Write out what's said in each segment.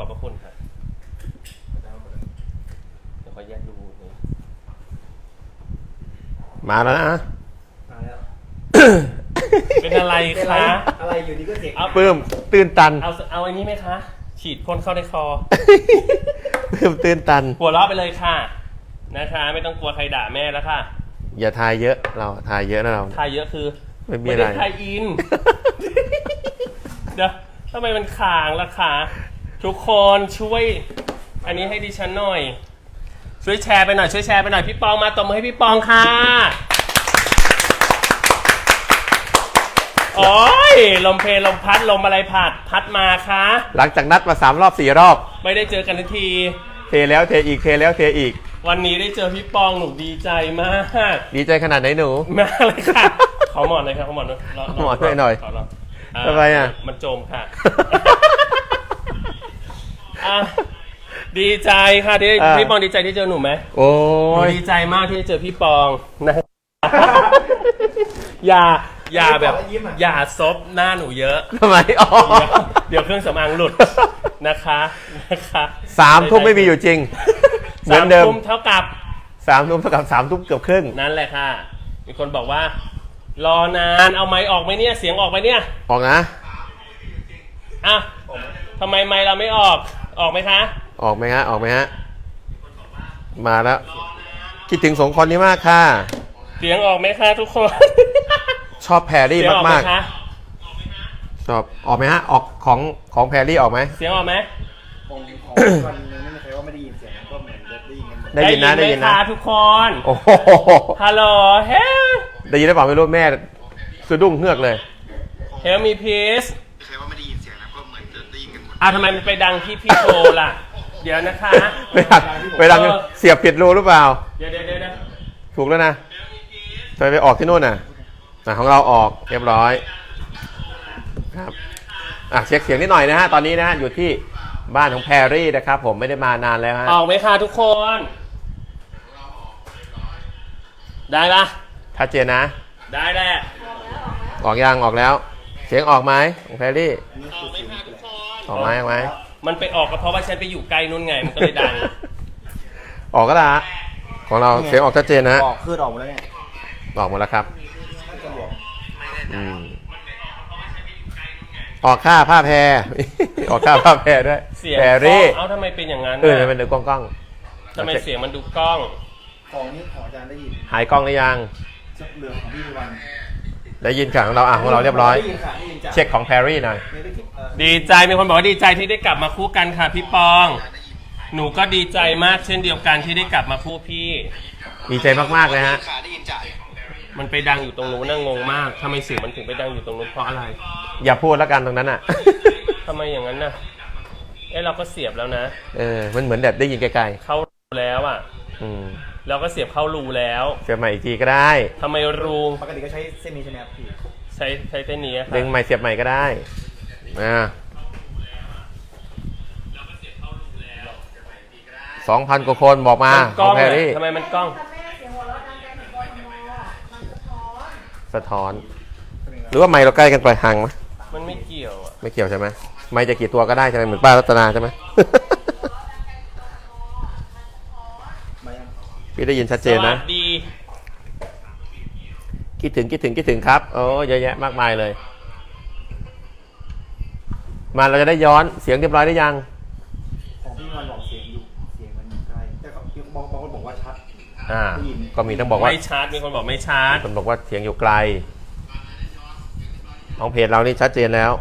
ขอบพระคุณค่ะเดี๋ยวขอแยกดูนี่มาแล้วนะ มาแล้ว เป็นอะไรเป็นไรคะ อะไรอยู่ดีก็เสียงเอาปลื้มตื่นตันเอาเอาอันนี้ไหมคะ ฉีดพ่นเข้าในคอปลื้มตื่นตัน หัวเราะไปเลยค่ะ นะคะ ไม่ต้องกลัวใครด่าแม่แล้วค่ะอย่าทายเยอะ เราทายเยอะนะเรา ทายเยอะคือไม่มีอะไรได้ทายอิน เดี๋ยวทำไมมันขางล่ะคะ ทุกคนช่วย อันนี้ให้ดิฉันหน่อย ช่วยแชร์ไปหน่อยช่วยแชร์ไปหน่อยพี่ปองมาตบมือให้พี่ปองค่ะโอ้ยลมเพลลมพัดลมอะไรผัดพัดมาคะหลังจากนัดมาสามรอบสี่รอบ ไม่ได้เจอกันทันที เทแล้วเทอีกเทแล้วเทอีก วันนี้ได้เจอพี่ปองหนูดีใจมากดีใจขนาดไหนหนู มากเลยค่ะขอหมอนหน่อยครับขอหมอนหน่อยรขอหมอนหน่อยหน่อยขราทำไมอะ มันโจมค่ะ อะดีใจค่ะที่อ่า พี่ปองดีใจที่เจอหนูไหมโอ้หนูย ดีใจมากที่ได้เจอพี่ปองนะ อย่าอย่าแบบอย่าซบหน้าหนูเยอะ ทำไมอ๋อเดี๋ยวเดี๋ยวเครื่องสำอางหลุดนะคะนะคะสามทุ่มไม่มีอยู่จริง เหมือนเดิมสาทุ่เท่ากับสามทุ่มเท่ากับสามทุ่มเกือบครึ่ง นั่นแหละค่ะ มีคนบอกว่า รอนานเอาไม้ออกไหมเนี่ยเสียงออกไหมเนี่ยออกนะ อะทำไมไม้เราไม่ออก ออกไหมคะ ออกไหมฮะ ออกไหมฮะ มาแล้ว คิดถึงสองคนนี้มากค่ะ เสียงออกไหมคะทุกคนชอบแพรรี่เสียงออกไหมมากคะๆ ชอบ ออกไหมฮะ ออกของของแพรรี่ออกไหม เสียงออกไหมของของคนนึงไม่มีใครว่าไม่ได้ยินเสียงก็เหมือนได้ยินกันหมดได้ยินนะได้ยินไหมนะ คะทุกคนโอ้โห ฮัลโหลเฮลได้ยินได้เปล่าไม่รู้แม่สะดุ้งเฮือกเลย เฮลมีพีซ อะทำไมมันไปดังที่พี่โชล่ะ เดี๋ยวนะคะไปดังไปดังเสียบผิดรูหรือเปล่า เดี๋ยวเดี๋ยวเดี๋ยวเดี๋ยวถูกแล้วนะทำไมไปออกที่นู่นน่ะอะของเราออกเรียบร้อยครับอะเช็คเสียงนิดหน่อยนะฮะตอนนี้นะฮะอยู่ที่บ้านของแพรรี่นะครับ ผมไม่ได้มานานแล้วฮะออกไหมคะทุกคน ได้ปะชัดเจนนะ ได้แหละออกยังออกแล้ว เสียงออกไหมของแพรรี่ ออกไหมคะทุกคน ออกไหมออกไหมมันไปออกก็เพราะว่าฉันไปอยู่ไกลนู่นไง มันก็เลยดัง ออกก็ละของเราเสียงออกชัดเจนนะฮะออกคืดออกหมดแล้วเนี่ยออกหมดแล้วครับน่าจะบวกอืมออกค่าผ้าแพร ออกค่าผ้าแพรด้วยเสียงแพรรี่เอ้าทำไมเป็นอย่างนั้นเออน่ะมันเป็นกล้องกล้องทำไมเสียงมันดูกล้อง ของนี้ของอาจารย์ได้ยินหายกล้องหรือยัง เหลืองของพี่วัน ได้ยินข่าวของเราอะของเราเรียบร้อย ได้ยินค่ะได้ยินจ้ะเช็คของแพรรี่หน่อยไม่ได้ยินเออดีใจมีคนบอกว่าดีใจที่ได้กลับมาคู่กันค่ะพี่ปอง หนูก็ดีใจมากเช่นเดียวกันที่ได้กลับมาคู่พี่ ดีใจมากๆเลยฮะขาได้ยินจ่ายมันไปดังอยู่ตรงนู้นน่างงมากทำไมเสียงมันถึงไปดังอยู่ตรงนู้นเพราะอะไรอย่าพูดแล้วกันตรงนั้นอะ ทำไมอย่างนั้นน่ะเอ้เราก็เสียบแล้วนะ เออ มันเหมือนแบบได้ยินไกลเข้ารูแล้วอะ ๆอืม เราก็เสียบเข้ารูแล้วเสียบใหม่อีกทีก็ได้ทำไมรูปกติก็ใช้เส้นนี้ใช่ไหมครับพี่ใช้ใช้เส้นนี้อะค่ะดึงใหม่เสียบใหม่ก็ได้อ่าสองพันกว่าคนบอกมามันขกล้อองงแพรอะรี่ทำไมมันกล้องทำให้เสียงหัวเราะดังกันถึงกทมอะมันสะท้อนสะท้อน หรือว่าไมค์เราใกล้กันไปห่างไหมมันไม่เกี่ยวอะไม่เกี่ยวใช่ไหมไมค์จะกี่ตัวก็ได้ใช่ไหมเหมือนป้ารัตนาใช่ไหม มายัง พี่ได้ยินชัดเจนนะ สวัสดี คิดถึงคิดถึงคิดถึงครับโอ้เยอะแยะมากมายเลย มาเราจะได้ย้อนเสียงเรียบร้อยได้ยัง ของพี่วันบอกเสียงอยู่เสียงมันอยู่ใกล้แต่เขาบางบางคนบอกว่าชัด อ่าได้ยินก็มีต้องบอกว่าไม่ชาร์จมีคนบอกไม่ชาร์จ คนบอกว่าเสียงอยู่ไกล ของเพจเรานี่ชัดเจนแล้ว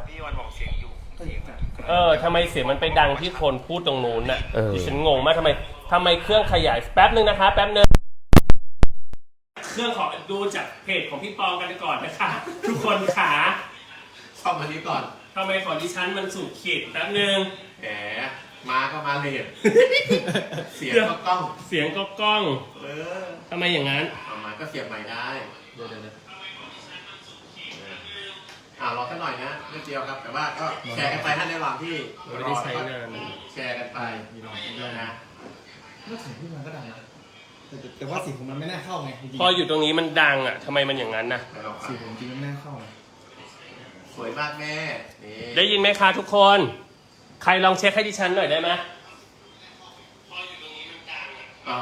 เออทำไมเสียงมันไปดังที่คนพูดตรงนู้นน่ะเออ ดิฉันงงมากทำไมทำไมเครื่องขยายแป๊บนึงนะคะ แป๊บนึงเครื่องขอดูจากเพจของพี่ปองกันก่อนนะคะ ทุกคนขาซ่อมอันนี้ก่อนทำไมของดิฉันมันสูบขีดแป๊บนึง แหมมาก็มาเลยเสียงก็กล้อง เสียงก็กล้องเออทำไมอย่างนั้น เอามาก็เสียบใหม่ได้ เดี๋ยวเดี๋ยวเดี๋ยว อ่ารอสักหน่อยนะนิดเดียวครับ แต่ว่าก็แชร์กันไปให้ในระหว่างที่ไม่ได้ใช้งานแชร์กันไปมีลองมีลองนะแล้วเสียงพี่วันก็ดังนะแต่แต่แต่ว่าเสียงผมมันไม่น่าเข้าไงจริงพออยู่ตรงนี้มันดังอะทำไมมันอย่างนั้นน่ะเดี๋ยวลองๆฟัเสีงยงผมจริงมันไม่น่าเข้าไงสวยมากแม่นี่ได้ยินไหมคะทุกคนไใครลองเช็คให้ดิฉันหน่อยได้ไหมอ่า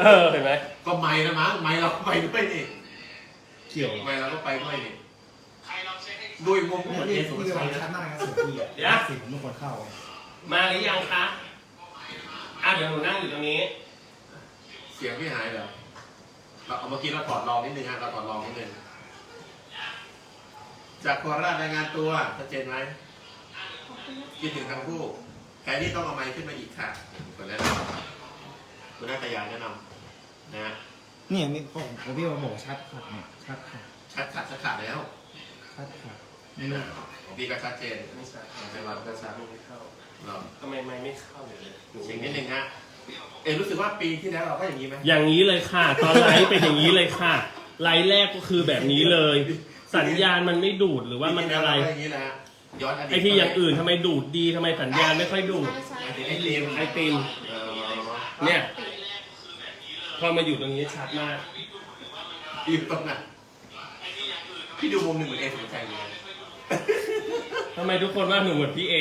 เออเห็นไหมก็ไม่นะมั้งไม่เราก็ไปด้วยนี่เกี่ยวไม่เราก็ไปด้วยนี่ ด้วยมุมนี่เหมือนนี่เอสุนี่ภาวัชันยชัดนะมากนะสุดที่อะเดี๋ยวสิผมเป็นคนเข้า มาหรือยังคะอะเดี๋ยวหนูนั่งอยู่ตรงนี้ เสียงพี่หายเหรอเราเอาเมื่อกี้เราถอดรองนิดนึงฮะเราถอดรองนิดนึงจากโคราชรายงานตัวชัดเจนไหมคิดถึงทั้งคู่แค่นี้ต้องเอาไมค์ขึ้นมาอีกค่ะคนแนะนำคุณนัทยาแนะนำนะฮะเนี่ยนี่ผมผมพี่มาบอกชัดขัดเนี่ยชัดขัดชัดขาดชัดขาดแล้วชัดขัด ไม่รู้ของพี่ก็ชัดเจนไม่ใช่เป็นวันก็ชัดไม่เข้าเราทำไมไม่ไม่เข้าเลยหนูเสียงนิดนึงฮะเอ็รู้สึกว่าปีที่แล้วเราก็อย่างนี้ไหมอย่างนี้เลยค่ะ ตอนไลฟ์เป็นอย่างนี้เลยค่ะ ไลฟ์แรกก็คือแบบนี้เลย สัญญาณมันไม่ดูดหรือว่ามันอะไรปีที่แล้วเาก็อย่างนี้แหละฮะย้อนอดีตไอที่อย่างอื่นทำไมดูดดีทำไมสัญญาณไม่ค่อยดูดใช่ไอติมไอติมเออเนี่ยพอมาอยู่ตรงนี้ชัดมากอยู่ตรงนั้นพี่ดูมุมหนึ่งเหมือนเอสุภาชัยเลย ทำไมทุกคนว่าหนูเหมือนพี่เอ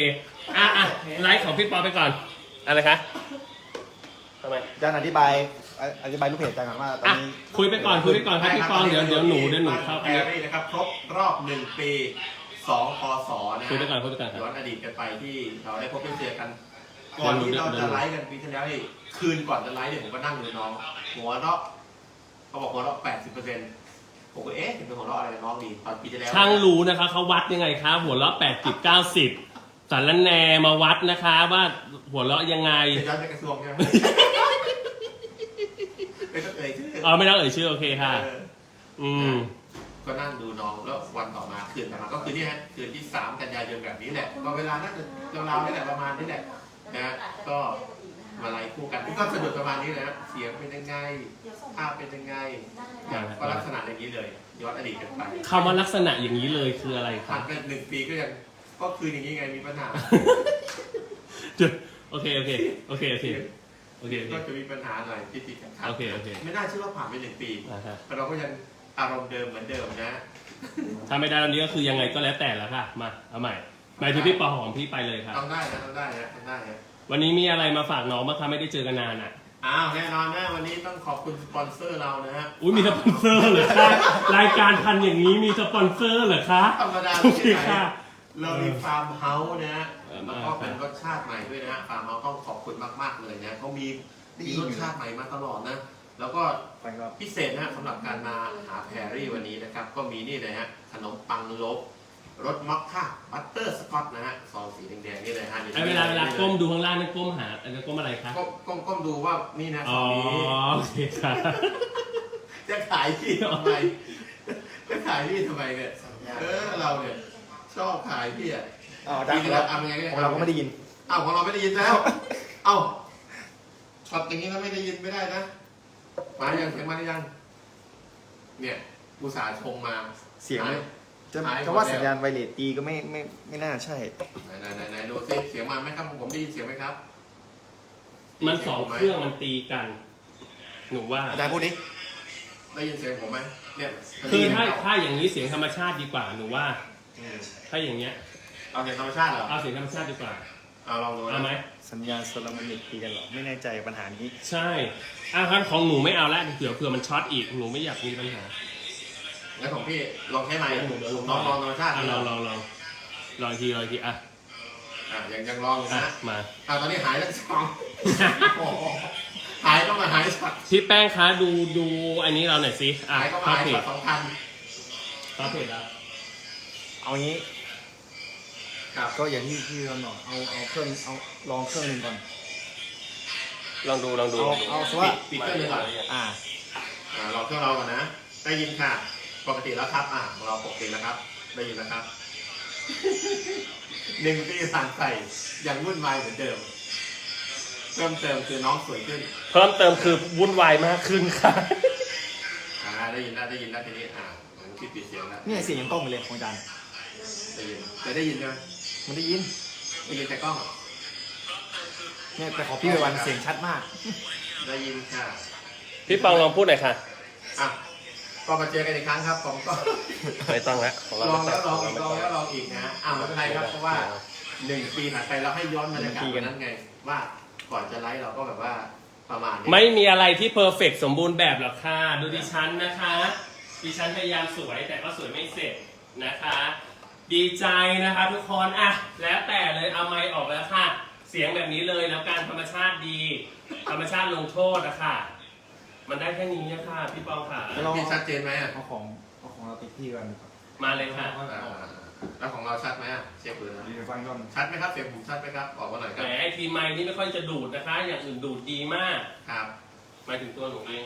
อะอะไลฟ์ของพี่ปอไปก่อนอะไรคะทำไมอาจารย์อธิบายออธิบายรูปเพจอาจารย์ก่อนว่าตอนอะนี้คุยไปก่อนคุยไปก่อนครับพี่ปองเดี๋ยวเดี๋ยวหนูเดี๋ยวหนูเข้าแพอันนี้รรี่นะครับครบรอบหนึ่งปีสองพศนะฮะคุยไปก่อนคุยไปก่อนครับ ย้อนอดีตกันไปที่เราได้พบเจอกันเดี๋ก่ยอวนหนูที่เราเดี๋ยวจะหนูไลฟ์กันปีที่แล้วนี่คืนก่อนจะไลฟ์เนี่ยผมก็นั่งดูน้องหัวเราะเขาบอกหัวเราะแปดสิบเปอร์เซ็นต์ ผมก็เอ๊ะเห็นเป็นหัวเราะอะไรกับน้องดีตอนปีที่แล้วช่างรู้นะคะเขาวัดยังไงคะหัวเราะแปดสิบเก้าสิบสารแนมาวัดนะคะว่าหัวเราะยังไงเดี๋ยวย้อนไปกระทรวงใช่ไหม ไม่ต้องเอ่ยชื่ออ๋อไม่ต้องเอ่ยชื่อโอเคค่ะ เออ อืม ก็นั่งดูน้องแล้ววันต่อมาคืนต่อมาก็คือนี่ฮะคืนที่สามกันยายนแบบนี้แหละก็เวลาน่าจะราวๆนี่แหละประมาณนี้แหละนะฮะก็ มาไล่คู่กันก็สนุกประมาณนี้เลยนะเสียงเป็นยังไงภาพเป็นยังไงเนี่ยก็ลักษณะอย่างนี้เลยย้อนอดีตกันไปคำว่าลักษณะอย่างนี้เลยคืออะไรคผ่ารันบไปหนึ่งปีก็ยังก็คืออย่างนี้ไงมีปัญหาเดี๋ยวโอเคโอเคโอเคโอเคโอเคโอเค ก็จะมีปัญหาหน่อยติดติดขัดๆโอเคโอเค ไม่น่าเชื่อว่าผ่านไปหนึ่งปีอ่าฮะแต่เราก็ยังอารมณ์เดิมเหมือนเดิมนะถ้าไม่ได้ตอนนี้ก็คือยังไงก็แล้วแต่แล้วค่ะ มาเอาใหม่หมายถึงพี่ปอของพี่ไปเลยครับ ต้องได้นะต้องได้นะต้องได้นะ วันนี้มีอะไรมาฝากน้องบ้างคะไม่ได้เจอกันนานอะ อ้าวแน่นอนนะวันนี้ต้องขอบคุณสปอนเซอร์เรานะฮะอุ้ยมีสปอนเซอร์เหรอคะรายการพันอย่างนี้มีสปอนเซอร์เหรอคะธรรมดาโอเคที่ไหนค่ะ เรามีฟาร์มเฮาส์นะฮะเออแล้วก็เป็นรสชาติใหม่ด้วยนะฮะฟาร์มเฮาส์ต้องขอบคุณมากๆเลยนะเขามีมีรสชาติใหม่มาตลอดนะ แล้วก็ฟังก็พิเศษนะฮะสำหรับการมาหาแพรรี่วันนี้นะครับ ก็มีนี่เลยฮะขนมปังลบ รสมอคค่าบัตเตอร์สกอตนะฮะซองสีแดงๆนี่เลยฮะไอเวลาเวลาก้มดูข้างล่างนั่นก้มหาอันนี้ก้มอะไรคะก้มก้มก้มดูว่านี่นะซอ๋อองนี้โอเคค่ะจะขายพี่ทำไมจะขายพี่ทำไมเนี่ยเออเราเนี่ยชอบขายพี่อะอ้าวอาจารย์ของเราของเราก็ไม่ได้ยิน อ้าวของเราไม่ได้ยินแล้ว เอ้าช็อตอย่างนี้ก็ไม่ได้ยินไม่ได้นะมาหรือยังเสียงมาหรือยัง เนี่ยอุตส่าห์ชงมาเสียง หาเลย จะหายหมดจะว่าแล้วสัญญาณไวเลสตีก็ไม่ไม่ไม่น่าใช่ ไหนไหนไหนไหนดูสิเสียงมาไหมครับผมได้ยินเสียงไหมครับมันสองเครื่องมันตีกัน หนูว่า อาจารย์พูดดิได้ยินเสียงผมไหมเนี่ยคือถ้าถ้าอย่างนี้เสียงธรรมชาติดีกว่าหนูว่า อืมถ้าอย่างเงี้ย เอาเสียงธรรมชาติเหรอเอาเสียงธรรมชาติดีกว่าเอาลองดูนะเอาไหมสัญญาณโซลาร์แมกเนติกตีกันเหรอ ไม่แน่ใจปัญหานี้ ใช่อะครับของหนูไม่เอาละเผื่อเผื่อมันช็อตอีกหนูไม่อยากมีปัญหา งั้นของพี่ลองใช้ไมค์เดี๋ยวลองลองลองธรรมชาติอะลองลองลองลองอีกทีลองอีกทีอะอะยังยังลองอยู่อะนะมา อะตอนนี้หายแล้วสองโอ้โหหายต้องมาหายช็อตพี่แป้งคะดูดูอันนี้เราหน่อยสิอะหายก็เข้าหายเพช็อจตสองพันเข้าเพจแล้วเอางี้ครับก็อย่างที่พี่เราบอกเอาเอาเครื่องเอาลองเครื่องหนึ่งก่อน ลองดูลองดูเอาเอาสว่า ปิดเครื่องเลยก่อนอ่าอ่าลองเครื่องเราก่อนนะได้ยินค่ะ ปกติแล้วครับ อะของเราปกติแล้วครับ ได้ยินแล้วครับ หนึ่งปีผ่านไปยังวุ่นวายเหมือนเดิม เพิ่มเติมคือน้องสวยขึ้น เพิ่มเติมคือวุ่นวายมากขึ้นค่ะ อ่า ได้ยินแล้วได้ยินแล้วทีนี้ อ่าผมคิดปิดเสียงแล้วเนี่ยเสียงยังกล้องอยู่เลยของอาจารย์ได้ยินแต่ได้ยินใช่ไหมมันได้ยินได้ยินแต่กล้องเหรอเนี่ยแต่ของพี่ไปวันเสียงชัดมาก ได้ยินค่ะ พี่ปองลองพูดหน่อยค่ะ อะ ก็มาเจอกันอีกครั้งครับผมก็ ไม่ต้องแล้วของเราลองแล้วลองอีกลองแล้วลองอีกนะอ่าไม่เป็นไรครับเพราะว่าหนึ่งปีผ่านไปเราให้ย้อนบรรยากาศวันนั้นไง ว่าก่อนจะไลฟ์เราก็แบบว่าประมาณนี้ไม่มีอะไรที่เพอร์เฟกสมบูรณ์แบบหรอกค่ะ ดูดิฉันนะคะ ดิฉันพยายามสวยแต่ก็สวยไม่เสร็จนะคะ ดีใจนะคะทุกคนอะแล้วแต่เลยเอาไมค์ออกแล้วค่ะ เสียงแบบนี้เลยแล้วการธรรมชาติดี ธรรมชาติลงโทษอะค่ะ มันได้แค่นี้อะค่ะ พี่ปองค่ะพี่ชัดเจนไหมอะเอาของเอาของเราติดที่กันครับมาเลยค่ะอ่าแล้วของเราชัดไหมอะเช็คดูนะดีฟังก่อนชัดไหมครับเสียงผมชัดไหมครับบอกมาหน่อยคแหรัมบไอทีไมค์นี่ไม่ค่อยจะดูดนะคะ อย่างอื่นดูดดีมากครับหมายถึงตัวหนูเอง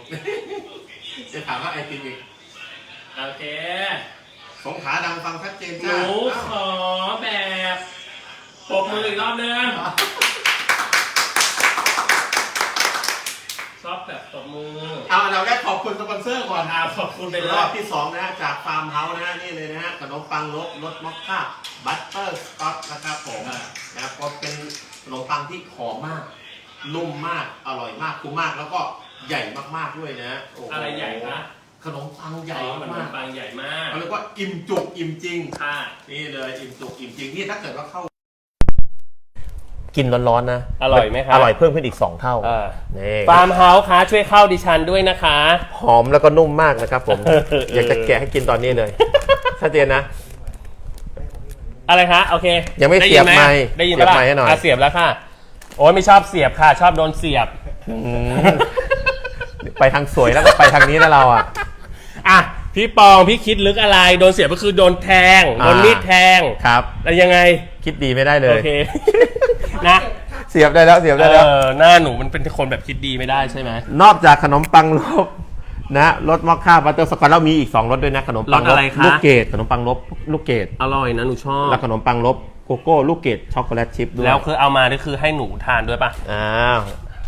จะถามว่าไอทีวีโอเคสงขาดังฟังชัดเจนหจ้านูขอแบบปรบมืออีกรอบนึง ชอบแบบตบมือเอาอันดับแรกขอบคุณสปอนเซอร์ก่อนอ่าขอบคุณไปเลรอยบที่สองนะฮะจากฟาร์มเฮาส์นะฮะนี่เลยนะฮะขนมปังรสรสมอคค่าบัตเตอร์สกอตนะครับผมนะครับก็เป็นขนมปังที่หอมมาก นุ่มมากอร่อยมากคุ้มมากแล้วก็ใหญ่มากๆด้วยนะโโอะไรใหญ่คะขนมปังใหญ่อ๋อมันมากปังใหญ่มากเขาเรียกว่าอิ่มจุกอิ่มจริง ค่ะ นี่เลยอิ่มจุกอิ่มจริงนี่ถ้าเกิดว่าเข้า กินร้อนๆนะอร่อยไหมครับอร่อยเพิ่มขึ้นอีก 2 เท่าอ่านี่ฟาร์มเฮาส์คะช่วยเข้าดิฉันด้วยนะคะ หอมแล้วก็นุ่มมากนะครับผมเอออยากจะแกะให้กินตอนนี้เลยชัดเจนนะ อะไรคะโอเคยังไม่ด้เสียบหไมค์ได้ยินเสียบปะล่ะไมค์ให้หน่อยะเสียบแล้วค่ะ โอ้ยไม่ชอบเสียบค่ะ ชอบโดนเสียบอืมไปทางสวยแล้วก็ไปทางนี้นะเราอะ อะ พี่ปองพี่คิดลึกอะไร โดนเสียบก็คือโดนแทง โดนอ่ามีดแทง ครับ แล้วยังไง คิดดีไม่ได้เลโอย เค นะเสียบได้แล้วเสียบได้เอแล้วอหน้าหนูมันเป็นคนแบบคิดดีไม่ได้ใช่ไหมนอกจากขนมปังลบนะรสมอคค่าบัตเตอร์สกอตแล้วมีอีก 2รสด้วยนะขนมปังรสอะไรคะลูกเกดขนมปังลบลูกเกดอร่อยนะหนูชอบแล้วขนมปังลบโกโก้ลูกเกดช็อกโกแลตชิพด้วยแล้วคือเอามานี่คือให้หนูทานด้วยปะอ้าว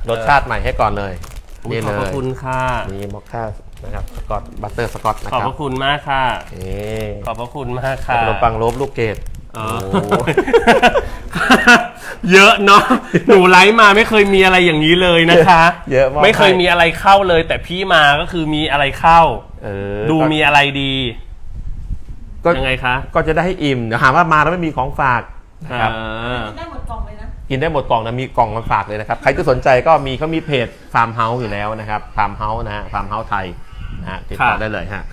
รสชาติใหม่ให้ก่อนเลยอุ๊ยนี่ขเลอบพระยคุณค่ะมีมอคค่านะครับสกอตบัตเตอร์สกอตนะขอบครัพบระคุณมากค่ะ นี่ขอบพระคุณมากค่ะขนมปังลบลูกเกดอ๋อโอ้โห เยอะเนาะหนูไลฟ์มาไม่เคยมีอะไรอย่างนี้เลยนะคะ เยอะมากไม่เคยมีอะไรเข้าเลย แต่พี่มาก็คือมีอะไรเข้าเออดูมีอะไรดีก็ยังไงคะ ก็จะได้ให้อิ่มเดี๋ยวหาว่ามาแล้วไม่มีของฝากนะครับอ่าได้หมดกล่องเลยนะกินได้หมดกล่องนะมีกล่องมาฝากเลยนะครับ ใครที่สนใจก็มีเขามีเพจฟาร์มเฮาส์อยู่แล้วนะครับฟาร์มเฮาส์นะฮะฟาร์มเฮาส์ไทยนะฮะติดต่อค่ะได้เลยฮะ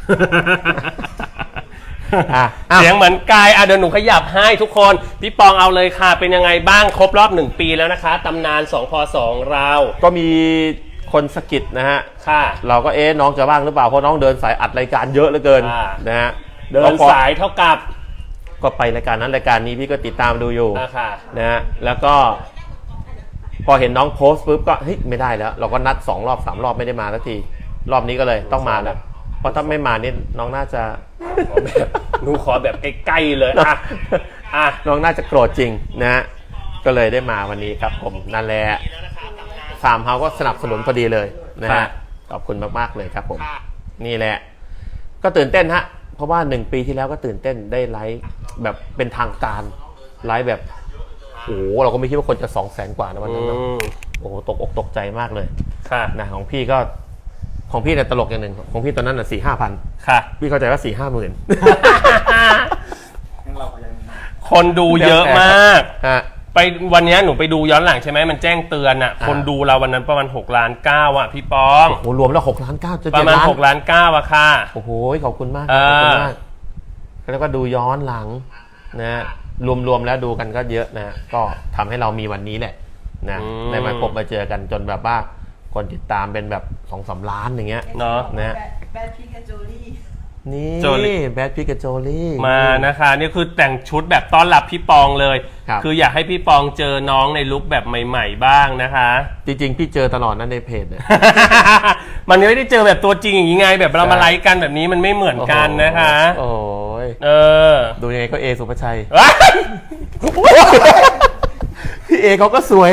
อะอ้าวเสียงเหมือนกายอะเดี๋ยวหนูขยับให้ทุกคน พี่ปองเอาเลยค่ะ เป็นยังไงบ้างครบรอบหนึ่งปีแล้วนะคะตำนาน2พ2เราก็มีคนสะกิดนะฮะ ค่ะ เราก็เอ๊ะน้องจะว่างหรือเปล่าเพราะน้องเดินสายอัดรายการเยอะเหลือเกินอ่า นะฮะเดินก็พอสายเท่ากับก็ไปรายการนั้นรายการนี้พี่ก็ติดตามดูอยู่อะค่ะ นะฮะแล้วก็ พอเห็นน้องโพสต์ปุ๊บก็เฮ้ยไม่ได้แล้ว เราก็นัดสองรอบสามรอบไม่ได้มาสักที รอบนี้ก็เลยต้องมาแล้ว เพราะถ้าไม่มานี่น้องน่าจะ ขอแบบหนูขอแบบใกล้ๆเลยอะอะน้องน่าจะโกรธจริงนะฮะก็เลยได้มาวันนี้ครับผมนั่นแหละฟาร์มเฮาก็สนับสนุนพอดีเลยนะครัฮะบขอบคุณมากๆเลยครับผม นี่แหละ ก็ตื่นเต้นฮะ เพราะว่าหนึ่งปีที่แล้วก็ตื่นเต้นได้ไลฟ์แบบเป็นทางการไลฟ์แบบโอ้โหเราก็ไม่คิดว่าคนจะสองแสนกว่านะวันนั้นเนอะอืมโอ้โหตกอกตกใจมากเลยค่ะนะของพี่ก็ ของพี่เนี่ยตลกอย่างหนึ่งของพี่ตอนนั้นน่ะสี่ห้าพันค่ะ พี่เข้าใจว่าสี่ห้าหมื่นงั้นเราขยันมากคนดูเยอะมาก ฮะ ไปวันนี้หนูไปดูย้อนหลังใช่ไหมมันแจ้งเตือนอะอ่าคนดูเราวันนั้นประมาณ6ล้าน9อะพี่ปอง โอ้โหรวมแล้วหกล้านเก้าจะปเจ็ดระมาณล้าน6ล้าน9อะค่ะ โอ้โหขอบคุณมากเอขอบอคุณมากแล้วก็ดูย้อนหลังนะรวมๆแล้วดูกันก็เยอะนะก็ทำให้เรามีวันนี้แหละนะได้มาพบมาเจอกันจนแบบว่า คนติดตามเป็นแบบสองสามล้านอย่างเงี้ย เนาะนะแบดพีกับโจลี่นี่โจลี่ แบทพิกกับโจลี่ มานะคะนี่คือแต่งชุดแบบต้อนรับพี่ปองเลยครับคืออยากให้พี่ปองเจอน้องในลุคแบบใหม่ ๆ บ้างนะคะ จริงๆ พี่เจอตลอดนั่นในเพจเนี่ย มันไม่ได้เจอแบบตัวจริงอย่างนี้ไง แบบเรามาไลฟ์กันแบบนี้มันไม่เหมือนกันนะคะ โอ้ยเออดูยังไงก็เอสุภชัยว้ายพี่เอเขาก็สวย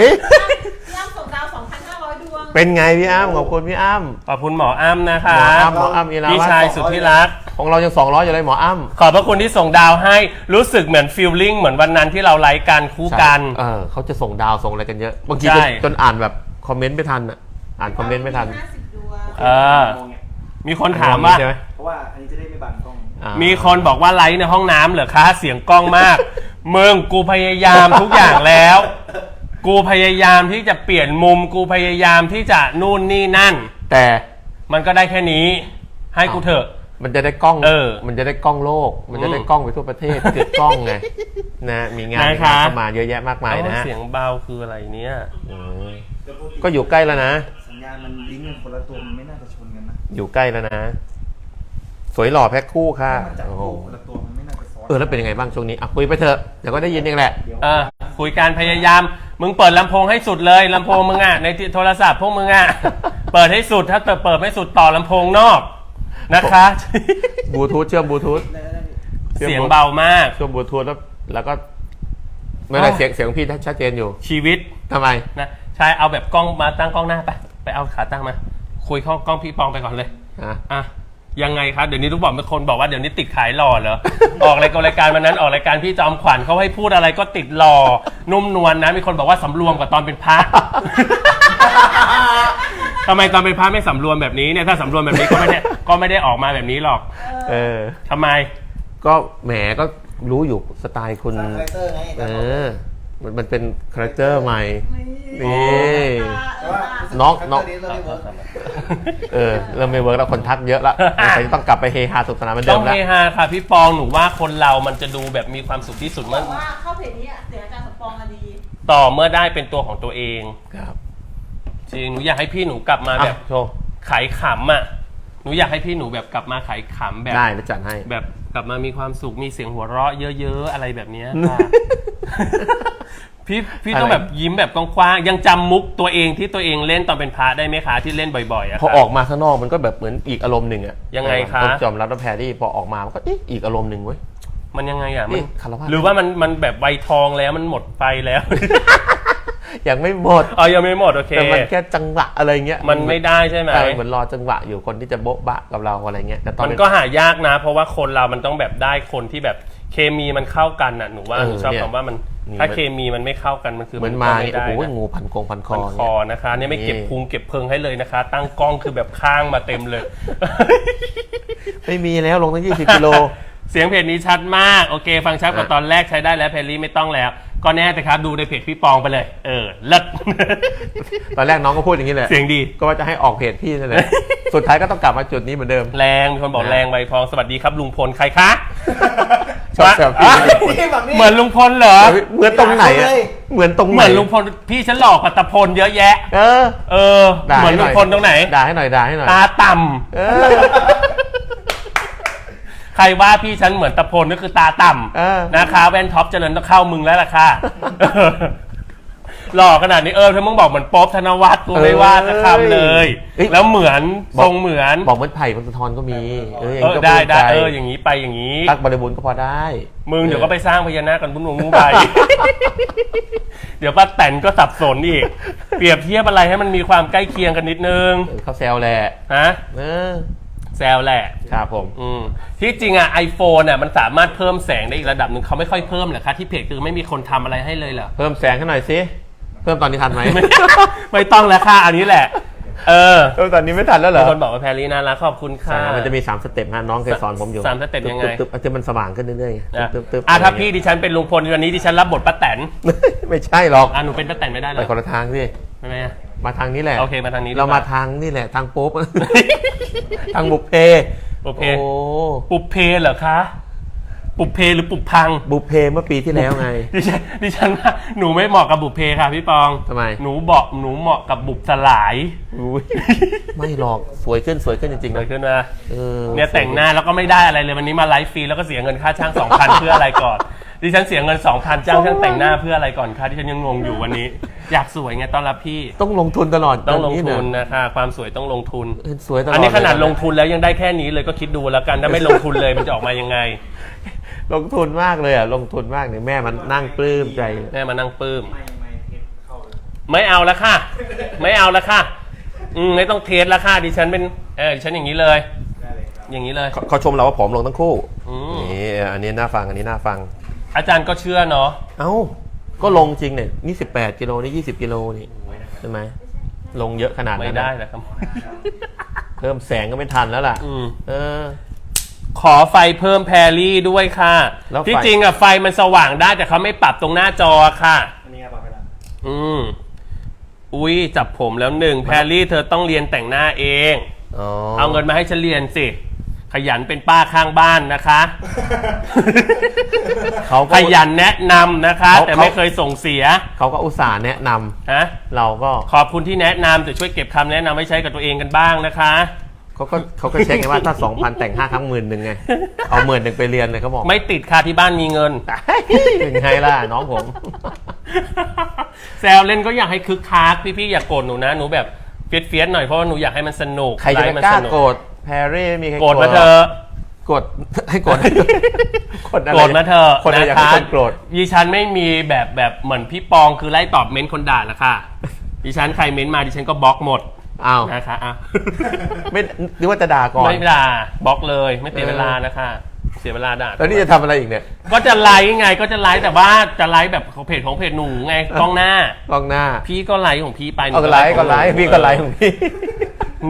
พี่อ้ำส่งดาว 2,500 ดวง เป็นไงพี่อ้ำขอบคุณพี่อ้ำขอบคุณหมออ้ำนะคะหมออ้ำหมออ้ำอีลาพี่วัฒน์ชายสุดที่รัก ของเรายังสองร้อยอยู่เลยหมออ้ำขอบพระคุณที่ส่งดาวให้รู้สึกเหมือนฟิลลิ่งเหมือนวันนั้นที่เราไลฟ์กันคู่กัน เออเขาจะส่งดาวส่งอะไรกันเยอะ บางทีใช่จนจนอ่านแบบคอมเมนต์ไม่ทันอะ อ่านคอมเมนต์ไม่ทัน50ดวงเออมองเนี่ยมีคนถามว่า ใช่ไหมเพราะว่าอันนี้จะได้ไม่บังกล้อง อ่ามีคนบอกว่าไลฟ์ในห้องน้ำเหรอคะเสียงกล้องมากมึงกูพยายามทุกอย่างแล้ว กูพยายามที่จะเปลี่ยนมุม กูพยายามที่จะนู่นนี่นั่น แต่มันก็ได้แค่นี้ ให้กูเถอะ มันจะได้กล้องเออมันจะได้กล้องโลก มันจะได้อืมกล้องไปทั่วประเทศเกิดกล้องไงนะมีงานนะคะเข้ามาเยอะแยะมากมายนะเอ้ฮะเสียงเบาคืออะไรเนี่ย อืมก็อยู่ใกล้แล้วนะ สัญญาณมันลิงก์กันคนละตัวมันไม่น่าจะชนกันนะอยู่ใกล้แล้วนะ สวยหล่อแพ็คคู่ค่ะถ้ามันจับโอ้โหคู่คนละตัวมันไม่น่าจะซ้อนเออแล้วเป็นยังไงบ้างช่วงนี้อะคุยไปเถอะเดี๋ยวก็ได้ยินเองแหละ เดี๋ยว เออคุยการพยายาม มึงเปิดลำโพงให้สุดเลยลำโพงมึงอะในโทรศัพท์พวกมึงอะ เปิดให้สุดถ้าเกิดเปิดไม่สุดต่อลำโพงนอกนะคะ บลูทูธเชื่อมบลูทูธได้ได้ได้เสียงเบามาก เชื่อมบลูทูธแล้วแล้วก็ไม่ได้อ๋อเสียงเสียงพี่ชัดเจนอยู่ชีวิตทำไมนะใช่เอาแบบกล้องมาตั้งกล้องหน้าไป ไปเอาขาตั้งมา คุยเข้ากล้องพี่ปองไปก่อนเลยอะอะ ยังไงครับเดี๋ยวนี้ทุกบอกเป็นคนบอกว่าเดี๋ยวนี้ติดขายหล่อเหรอ ออกรายการรายการวันนั้นออกรายการพี่จอมขวัญเขาให้พูดอะไรก็ติดหล่อนุ่มนวลนะมีคนบอกว่าสำรวมกว่าตอนเป็นพระ ทำไมตอนเป็นพระไม่สำรวมแบบนี้เนี่ยถ้าสำรวมแบบนี้ก็ไม่ได้ก็ไม่ได้ออกมาแบบนี้หรอกเออ ทำไม ก็แหมก็รู้อยู่สไตล์คุณสร้างคาแรคเตอร์ไง เออ มันมันเป็นคาแรคเตอร์ใหม่ นี่ แต่ว่าน้องน้องคาแรคเตร์นี้เราไม่เวิร์กเออเริ่มไม่เวิร์กแล้วคนทักเยอะแล้วแต่ต้องกลับไปเฮฮาสุขสนานเหมือนต้เดิองมแล้วเฮฮาค่ะพี่ปองหนูว่าคนเรามันจะดูแบบมีความสุขที่สุดบเมื่ออกว่าเข้าเพจนี้อะเสียงอาจารย์สมปองอะดีต่อเมื่อได้เป็นตัวของตัวเองครับจริงหนูอยากให้พี่หนูกลับมาอะแบบโชว์ขายขำอะหนูอยากให้พี่หนูแบบกลับมาขายขำแบบได้แล้วจัดให้ แบบก ลับมามีความสุขมีเสียงหัวเราะเยอะๆอะไรแบบเนี้ยค่ะ พี่พี่ต้องอะไรแบบยิ้มแบบกว้างๆยังจำมุกตัวเองที่ตัวเองเล่นตอนเป็นพระได้ไหมคะที่เล่นบ่อยๆอะพอค่ะ ออกมาข้างนอกมันก็แบบเหมือนอีกอารมณ์หนึ่งอะยังไงคะ ต้องยอมรับว่าแพรรี่พอออกมามันก็เอ๊ะอีกอารมณ์หนึ่งเว้ย มันยังไงอะมันนี่คารวะ หรือว่ามันมันแบบใบทองแล้วมันหมดไปแล้ว ยังไม่หมดอ๋อยังไม่หมดโอเคแต่มันแค่จังหวะอะไรเงี้ยมันไม่ได้ใช่ไหมเออเหมือนรอจังหวะอยู่คนที่จะโบ๊ะบะกับเราอะไรเงี้ยแต่ตอนมันก็หายากนะ เพราะว่าคนเรามันต้องแบบได้คนที่แบบเคมีมันเข้ากันน่ะหนูว่าเออหนูชอบเนี่ยคำว่ามันนี่ถ้ามันเคมีมันไม่เข้ากันมันคือเหมือนก็มาไม่เนี่ยได้โอ้โหนะงูพันกงพันคอมันคเงี้อยนะคะเนี่ยไม่เก็บนี่พุงเก็บเพิงให้เลยนะคะ ตั้งกล้องคือแบบข้างมาเต็มเลย ไม่มีแล้วลงตั้งยี่สิบกิโลเสียงเพจนี้ชัดมาก โอเค ฟังชัดกว่าตอนแรกใช้ได้แล้วเพลลี่ไม่ต้องแล้ว ก็แน่แต่ครับดูในเพจพี่ปองไปเลย เออเลิศ ตอนแรกน้องก็พูดอย่างนี้แหละเสียงดี ก็ว่าจะให้ออกเพจพี่นั่นแหละ สุดท้ายก็ต้องกลับมาจุดนี้เหมือนเดิม แรงมีคนบอกนะแรงใบทองสวัสดีครับลุงพลใครคะชอบแซวพี่ อะนี่แบบนี้ เหมือนลุงพลเหรอ เหมือนตรงไหนอะเลยเหมือนตรงไหนเหมือนลุงพลพี่ฉันหลอกปัตตพลเยอะแยะ เออเออ ด่าเหมือนให้ลุงพลตรงไหน ด่าให้หน่อยด่าให้หน่อย ตาต่ำเออ ใครว่าพี่ฉันเหมือนตะพลก็คือตาต่เออำนะคะ แว่นท็อปเจริญต้องเข้ามึงแล้วล่ะค่ะ หล่อขนาดนี้เออถ้ามึงบอกเหมือนโป๊บธนวัฒน์กูไม่ว่าสักคำเลย เอ้ย แล้วเหมือนทรงเหมือนบอกเหมือนไผ่พงศธรก็มี เออเองเออก็ได้ภูมิได้ใจเอออย่างนี้ไปอย่างนี้ ตักบริบูรณ์ก็พอได้ มึงเดี๋ยวก็ไปสร้างพญานาคกันบุญวงมูใบเดี๋ยวป้าแตนก็สับสนอีก เปรียบเทียบอะไรให้มันมีความใกล้เคียงกันนิดนึงเออเขาแซวแหละ ฮะ เออ แซวแหละ ครับผม อืมที่จริงอะ iPhone อะมันสามารถเพิ่มแสงได้อีกระดับหนึ่งเขาไม่ค่อยเพิ่มเหรอคะที่เพจคือไม่มีคนทำอะไรให้เลยเหรอ เพิ่มแสงให้หน่อยสิ เพิ่มตอนนี้ทันไหม ไม่ไม่ต้องแล้วค่ะอันนี้แหละ เออเพิ่มตอนนี้ไม่ทันแล้วเหรมีอคนบอกว่าแพรรี่น่ารักขอบคุณค่ะ ใช่มันจะมี3สเต็ปฮะน้องเคยสอนผมอยู่สามสเต็ปยังไง ตึ๊บตึ๊บตึ๊บตึ๊บมันสว่างขึ้นเรื่อยนะๆตึ๊บตึ๊บอะถ้าพี่ดิฉันเป็นลุงพลวันนี้ดิฉันรับบทป้าแตน ไม่ใช่หรอกอะหนูเป็นป้าแตนไม่ได้เหรไปอคนละทางสิ ไม่ไม่อะ มาทางนี้แหละโอเคมาทางนี้ดีกเราว่ามาทางนี่แหละทางปุ๊บ ทางบุพเพบุพเพ โอ้ปุบเพเหรอคะ ปุบเพหรือปุบพังบุพเพเมื่อปีที่แล้วไง ดิฉันดิฉันว่าหนูไม่เหมาะกับบุพเพค่ะพี่ปองทำไม หนูบอกหนูเหมาะกับบุบสลายอุ๊ยไม่หรอกสวยขึ้นสวยขึ้นจริงๆเลนะยขึ้นมาออเนี่ยแต่งหน้าแล้วก็ไม่ได้อะไรเลยวันนี้มาไลฟ์ฟรีแล้วก็เสียเงินค่าช่างสองพันเพื่ออะไรก่อน ดิฉันเสียเงินสองพันจ้างช่างแต่งหน้าเพื่ออะไรก่อนคะดิฉันยังงงอยู่วันนี้ อยากสวยไงต้อนรับพี่ ต้องลงทุนตลอดต้องลงย่าทุนเยนะคะ ความสวยต้องลงทุนเออสวยตลอดอันนี้ขนาดเยลงทุนแล้วยังได้แค่นี้เลยก็คิดดูแล้วกันถ้าไม่ลงทุนเลยมันจะออกมายังไง ลงทุนมากเลยอะลงทุนมากเนี่ยแม่มันนั่งปลื้มใจแม่มานั่งปลื้ม ไม่ไม่เทปเข้าเลยไม่เอาแล้วค่ะ ไม่เอาแล้วค่ะอืมไม่ต้องเทสแล้วค่ะดิฉันเป็นเออดิฉันอย่างนี้เลยได้เลยครับอย่างนี้เลยเขาเขาชมเราว่าผอมลงทั้งคู่อืมนี่อันนี้น่าฟังอันนี้น่าฟัง อาจารย์ก็เชื่อเนาะเอ้า ก็ลงจริงเนี่ยนี่สิบแปดกิโลนี่ยี่สิบกิโลนี่ใช่ไหมลงเยอะขนาดไม่นั้นได้นะนะครับ เพิ่มแสงก็ไม่ทันแล้วล่ะอืม เออ ขอไฟเพิ่มแพรรี่ด้วยค่ะ แล้วไฟ ที่จริงอะไฟมันสว่างได้แต่เขาไม่ปรับตรงหน้าจอค่ะ อันนี้ไงบอกไปแล้วอืม อุ้ยจับผมแล้วหนึ่งแพรรี่เธอต้องเรียนแต่งหน้าเอง อ๋อเอาเงินมาให้ฉันเรียนสิ ขยันเป็นป้าข้างบ้านนะคะ เขาก็ขยันแนะนำนะคะเขาแต่ไม่เคยส่งเสียเขาก็อุตส่าห์แนะนำฮะเราก็ขอบคุณที่แนะนำแต่ช่วยเก็บคำแนะนำไว้ใช้กับตัวเองกันบ้างนะคะ เขาก็เขาก็เช็คไงว่าถ้าสองพันแต่งห้าครั้งหมื่นหนึ่งไง เอาหมื่นหนึ่งไปเรียนเลยเขาบอกไม่ติดค่ะที่บ้านมีเงิน เป็นไงล่ะ น้องผม แซวเล่นก็อยากให้คึกคักพี่ๆอย่าโกรธหนูนะ หนูแบบเฟียสเฟียสๆหน่อยเพราะว่าหนูอยากให้มันสนุกใครจะไลไปฟ์มันกล้าสนุ โกรธ แพรรี่ไม่มีใครโกรธมาเธอะกดให้โกรธกดอะไรโกรธมาเธอะคนอยากให้คนโกรธดิฉันไม่มีแบบแบบเหมือนพี่ปองคือไล่ตอบเม้นต์คนด่าละค่ะ ดิฉันใครเม้นต์มาดิฉันก็บล็อกหมดอ้าวนะคะอะไม่นึกว่าจะด่าก่อน ไม่ด่าบล็อกเลยไม่เสียเวลานะคะเสียเวลาด่าแล้วนี่จะทำอะไรอีกเนี่ย ก็จะไลฟ์ไงก็จะไลฟ์แต่ว่าจะไลฟ์แบบของเพจของเพจหนูไงกล้องหน้า กล้องหน้า พี่ก็ไลฟ์ของพี่ไปหนูเอาก็ไลฟ์ก็ไลฟ์พี่ก็ไลฟ์ของพี่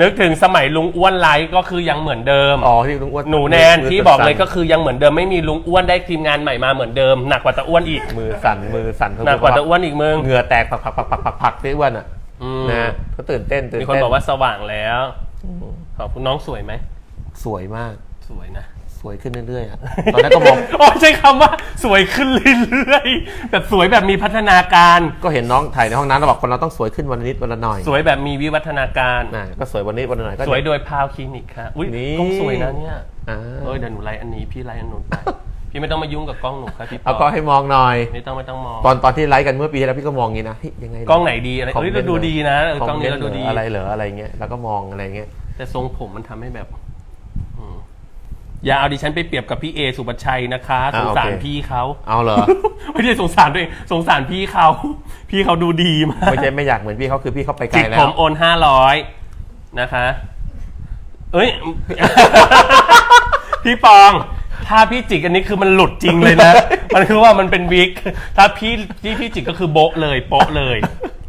นึกถึงสมัยลุงอ้วนไลฟ์ก็คือยังเหมือนเดิม อ๋อที่ลุงอ้วนหนูแนนที่บอกเลยก็คือยังเหมือนเดิมไม่มีลุงอ้วนได้ทีมงานใหม่มาเหมือนเดิมหนักกว่าตะอ้วนอีกมือสั่นมือสั่นหนักกว่าตะอ้วนอีกมึงเหงื่อแตกปักปักปักปักปักปักที่อ้วนอะอืมนะเขาตื่นเต้นตื่นมีเต้นคนบอกว่าสว่างแล้วขอบคุณน้องสวยไหมสวยมากสวยนะ สวยขึ้นเรื่อยๆอะตอนแรกก็มองโอ้ใช้คำว่าสวยขึ้นเรื่อยๆแบบสวยแบบมีพัฒนาการ ก็เห็นน้องถ่ายในห้องน้ำแล้วบอกคนเราต้องสวยขึ้นวันละนิดวันละหน่อยสวยแบบมีวิวัฒนาการนะก็สวยวันนี้วันละหน่อยก็ สวยโดยพาวคลินิกค่ะ อุ้ยนี่กล้องสวยนะเนี่ยอ่า เอ้ยเดี๋ยวหนูไลฟ์อันนี้พี่ไลฟ์อันนู้นไป พี่ไม่ต้องมายุ่งกับกล้องหนูครับพี่ปเอาก็ให้มองหน่อย ไม่ต้องไม่ต้องมอง ตอนตอนที่ไลฟ์กันเมื่อปีที่แล้วพี่ก็มองอย่างนี้นะเฮ้ยยังไงกล้องไหนดีอะไรคอมเฮ้ยมเรานต์ดูดีนะเออคกล้องนี้มมเรานต์ดูดี อะไรเหรออะไรเงี้ยแล้วก็มองอะไรเงี้ยแต่ทรงผมมันทำให้แบบอืม อย่าเอาดิฉันไปเปรียบกับพี่เอสุบัชชัยนะคะสอ่างโอเคสารพี่เขาเอาเหรอ ไม่ได้สงสารตัวเองสงสารพี่เขา พี่เขาดูดีมากไม่ใช่ไม่อยากเหมือนพี่เขาคือพี่เขาไปไกลจิกแล้ผวมโอนห้าร้อยนะคะ เอ้ย พี่ปอง ถ้าพี่จิกอันนี้คือมันหลุดจริงเลยนะ มันคือว่ามันเป็นวิก ถ้าพี่ที่พี่จิกก็คือโบ๊ะเลยโป๊ะเลย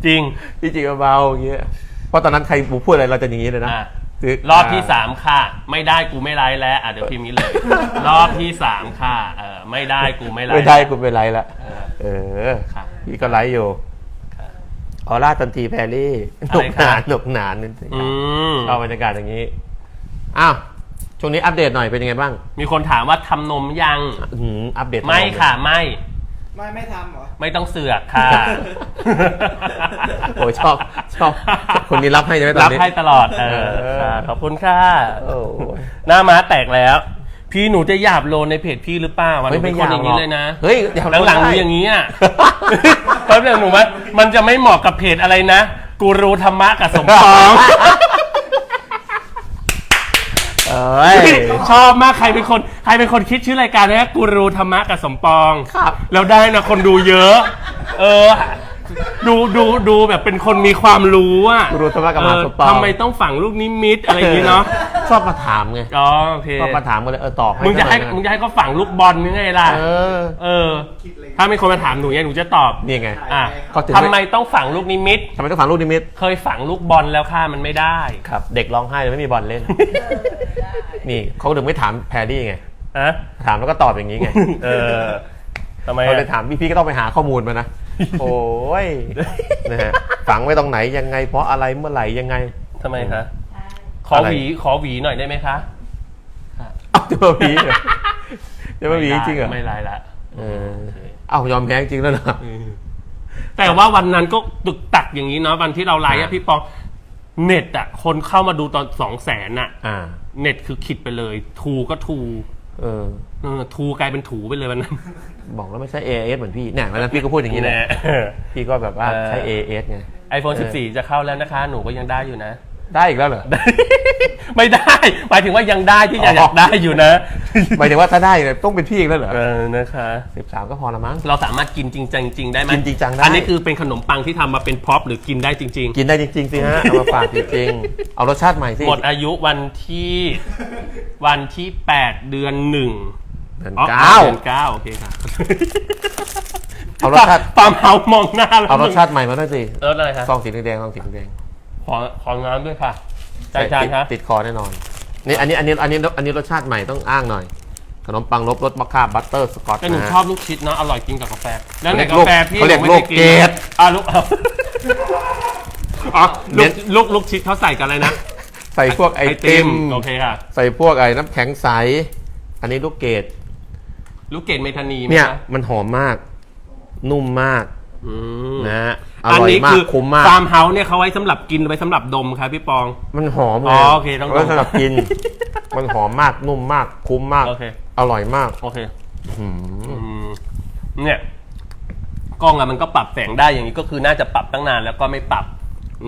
จริง พี่จิกเบาๆอย่างเงี้ยเพราะตอนนั้นใครบูพูดอะไรเราจะอย่างนี้เลยนะ อะคือรอบที่สามค่ะ ไม่ได้กูไม่ไลฟ์แล้วอะเดี๋ยวพิมพ์นี้เลย รอบที่สามค่ะเออไม่ได้กูไม่ไลฟ์ไม่ได้กูเป็นไรละเออเออครับพี่ก็ไลฟ์อยู่ออร่าตันทีแพรรี่หอะนุไรกครับหนานหนุกหนานอืมเอาบรรยากาศอย่างนี้อ้าวช่วงนี้อัปเดตหน่อยเป็นยังไงบ้างมีคนถามว่าทำนมยังอื้อหืออัปเดตไม่ค่ะไม่ ไม่ไม่ทำเหรอ ไม่ต้องเสือกค่ะ โอ้ยชอบชอบคนนี้รับให้ใช่ไหมตอนรับนี้ ให้ตลอดเออเออ ค่ะขอบคุณค่ะโอ้ย หน้าม้าแตกแล้ว พี่หนูจะหยาบโลในเพจพี่หรือเปล่าวันเฮ้ยนี้เป็นไม่คนอย่างนี้หยาบหรอกเลยนะเฮ้ยหยาบหลังๆหนูได้อย่างนี้อะเพราะเดี๋ยวหนูว่ามันจะไม่เหมาะกับเพจอะไรนะ กูรูธรรมะกับสมปอง เอ้ย ชอบมากใครเป็นคนใครเป็นคนคิดชื่อรายการนะกูรูธรรมะกับสมปอง ครับ แล้วได้นะคนดูเยอะ เออ ดูดูดูแบบเป็นคนมีความรู้อะกูรูธรรมะกับมหาเออสมปองทำไมต้องฝังลูกนิมิตอะไรอย่างนี้เนาะชอบมาถามไงอ๋อโอเคชอบมาถามกันเลยเออตอบให้มึงจะให้ซหน่อยนมึงจะให้เขาฝังลูกบอลยังไงล่ะ เออ เออ ถ้ามีคนมาถามหนูเนี่ยหนูจะตอบนี่ไง อะเขาถึงทำไมต้องฝังลูกนิมิต ทำไมต้องฝังลูกนิมิตเคยฝังลูกบอลแล้วค่ะมันไม่ได้ ครับ เด็กร้องไห้เลยไม่มีบอลเล่น นี่เขาถึงไม่ถามแพรรี่ไง อะถามแล้วก็ตอบอย่างนี้ไง เออทำไมเราอะเลยถามพี่พี่ก็ต้องไปหาข้อมูลมานะ โอ้ยนะฮะฝังไว้ตรงไหนยังไง เพราะอะไรเมื่อไหร่ยังไง ทำไมคะ ขออะไร หวีขอหวีหน่อยได้ไหมคะเอาจะมาหวีเหรอจะมาหวีจริงเหรอไม่ไรละเออเอายอมแพ้จริงแล้วเหรอแต่ว่าวันนั้นก็ตึกตักอย่างนี้เนาะวันที่เราไลฟ์อะพี่ปองเน็ตอะคนเข้ามาดูตอนสองแสนอะอ่า เน็ตคือขิดไปเลย ทูก็ทู เออ เออทูกลายเป็นถูไปเลยวันนั้น บอกแล้วไม่ใช่ AS เหมือนพี่เนี่ยวันนั้นพี่ก็พูดอย่างนี้แหละแหละพี่ก็แบบว่าเออใช้ AS ไงไอโฟน14 จะเข้าแล้วนะคะ หนูก็ยังได้อยู่นะ ได้อีกแล้วเหรอ ไม่ได้หมายถึงว่ายังได้ที่ยังอยากได้อยู่นะ หมายถึงว่าถ้าได้เนี่ยต้องเป็นพี่อีกแล้วเหรอเออนะคะสิบสามก็พอละมั้ง เราสามารถกินจริงจังจริงได้ไหมกินจริงจังได้ อันนี้คือเป็นขนมปังที่ทำมาเป็นพร็อพหรือกินได้จริง กินได้จริงๆสิฮะ เอามาฝากจริงๆ เอารสชาติใหม่สิๆ หมดอายุวันที่วันที่ 8 เดือนหนึ่งเดือนอ๋อเก้า เดือนเก้าโอเคครับเอารสชาติ ฟาร์มเฮาส์มองหน้าแล้วเอารสชาติใหม่มาด้วยสิเอออะไรคะซองสีแดงๆซองสีแดง ขอขอน้ำด้วยค่ะๆจานจานติดคะติดคอแน่นอน นี่อันนี้อันนี้อันนี้อันนี้รสชาติใหม่ต้องอ้างหน่อย ขนมปังรบรสมะข่าบัตเตอร์สกอตแต่หนูนะฮะชอบลูกชิดเนาะอร่อยกินกับกาแฟ แล้วไหนเขาเรียกกาแฟพี่เขาเรียกหนูไม่ได้โลกเกตอะลูกเอาอ๋อเน้ลูกนลูกลูกชิดเขาใส่กันอะไรนะใส่พวกไอติม โอเคค่ะ ใส่พวกไอ้น้ำแข็งใส อันนี้ลูกเกดลูกเกดเมทานีไหมเนี่ยคะมันหอมมาก นุ่มมากอืม นะฮะออันร่อยนี้มาคืกอคุ้มมากฟาร์มเฮาส์เนี่ยเขาไว้สำหรับกินไว้สำหรับดมครับพี่ปอง มันหอมอ๋ไงอโอเคต้องไว้สำหรับกิน มันหอมมากนุ่มมาก คุ้มมาก โอเค อร่อยมากโอเคหืมอืมเนี่ยกล้องอะมันก็ปรับแสงได้อย่างนี้ก็คือน่าจะปรับตั้งนานแล้วก็ไม่ปรับ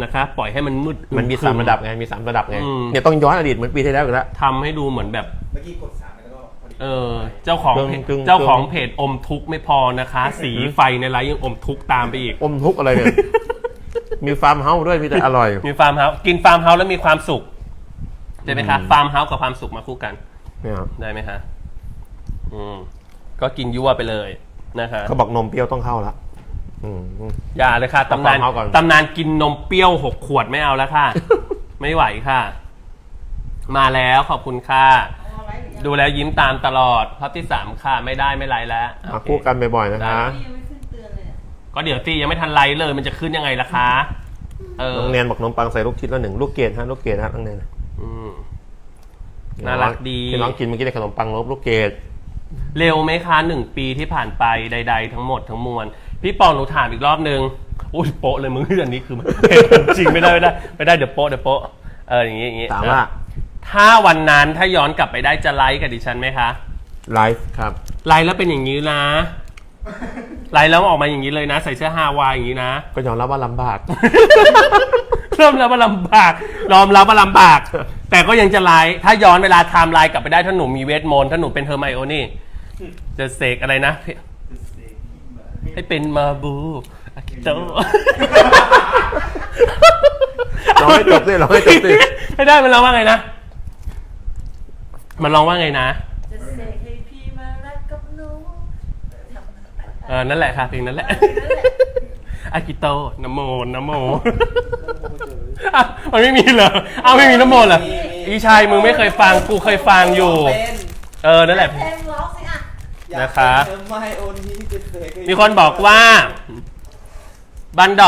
นะคะปล่อยให้มันมืดมันมีครึสามระดับไงมีสามระดับไงอืมเนี่ยต้องย้อนอดีตเหมือนปีที่แล้วอีกแล้วทำให้ดูเหมือนแบบ เมื่อกี้กดสามแล้วก็พอดี เออเจ้าของกึ่งเพจกึ่งเจ้าของเพจอมทุกข์ไม่พอนะคะ สีไฟในไลฟ์ยังอมทุกข์ตามไปอีก อมทุกข์อะไรเนี่ย มีฟาร์มเฮาส์ด้วยมีแต่อร่อย มีฟาร์มเฮาส์กินฟาร์มเฮาส์แล้วมีความสุขใช่ไหมคะอืมฟาร์มเฮาส์กับความสุขมาคู่กันเนี่ยครับได้ไหมคะอืมก็กินยั่วไปเลยนะคะเขาบอกนมเปรี้ยวต้องเข้าละอืม อย่าเลยค่ะตำนานเอาฟาร์มเฮาส์ก่อน ตำนานกินนมเปรี้ยวหกขวดไม่เอาแล้วค่ะ ไม่ไหวค่ะ มาแล้วขอบคุณค่ะ ดูแล้วยิ้มตามตลอดภาพที่สามค่ะไม่ได้ไม่ไลฟ์แล้วมาโอเคคู่กันบ่อยๆนะคะนี่ยังไม่ขึ้นเตือนเลยอะก็เดี๋ยวตียังไม่ทันไลฟ์เลยมันจะขึ้นยังไงล่ะคะ เออน้องเนียนบอกขนมปังใส่ลูกชิดแล้วหนึ่งลูกเกดฮะลูกเกดฮะน้องเนียนอืม น่ารักดี ที่น้องกินเมื่อกี้ในขนมปังรบลูกเกดเร็วไหมคะหนึ่งปีที่ผ่านไปใด ๆ ทั้งหมดทั้งมวลพี่ปองหนูถามอีกรอบนึงอุ้ยโป๊ะเลยมึงอันนี้คือจริงไม่ได้ไม่ได้ไม่ได้เดี๋ยวโป๊ะเดี๋ยวโป๊ะเอออย่างงี้อย่างงี้ถามว่า ถ้าวันนั้นถ้าย้อนกลับไปได้จะไลฟ์กับดิฉันไหมคะ ไลฟ์ครับ ไลฟ์แล้วเป็นอย่างนี้นะ ไลฟ์แล้วออกมาอย่างนี้เลยนะ ใส่เสื้อฮาวายอย่างนี้นะ ก็ยอมรับว่าลำบาก เริ่มแล้วว่าลำบากยอมรับว่าลำบาก แต่ก็ยังจะไลฟ์ถ้าย้อนเวลาไทม์ไลน์กลับไปได้ถ้าหนูมีเวทมนต์ถ้าหนูเป็นเฮอร์ไมโอนี่ จะเสกอะไรนะ ให้เป็นมาบูอากิโตร้องให้จบสิร้องให้จบสิ ไม่ได้มันร้องว่าไงนะ มันร้องว่าไงนะ จะเสกให้พี่มารักกับหนูทำเออ นั่นแหละค่ะ เพลงนั้นแหละ อากิโตนะโมนะโมอะมันไม่มีเหรอเอาไม่มีนะโมเหรอ อีชายมึงไม่เคยฟัง กูเคยฟังอยู่ เป็นเออ นั่นแหละ เพลงร้องสิอะอยากนะคะเป็นเธอไม่โอนนี้จะเสกให้ มีคนบอกว่า บันดอก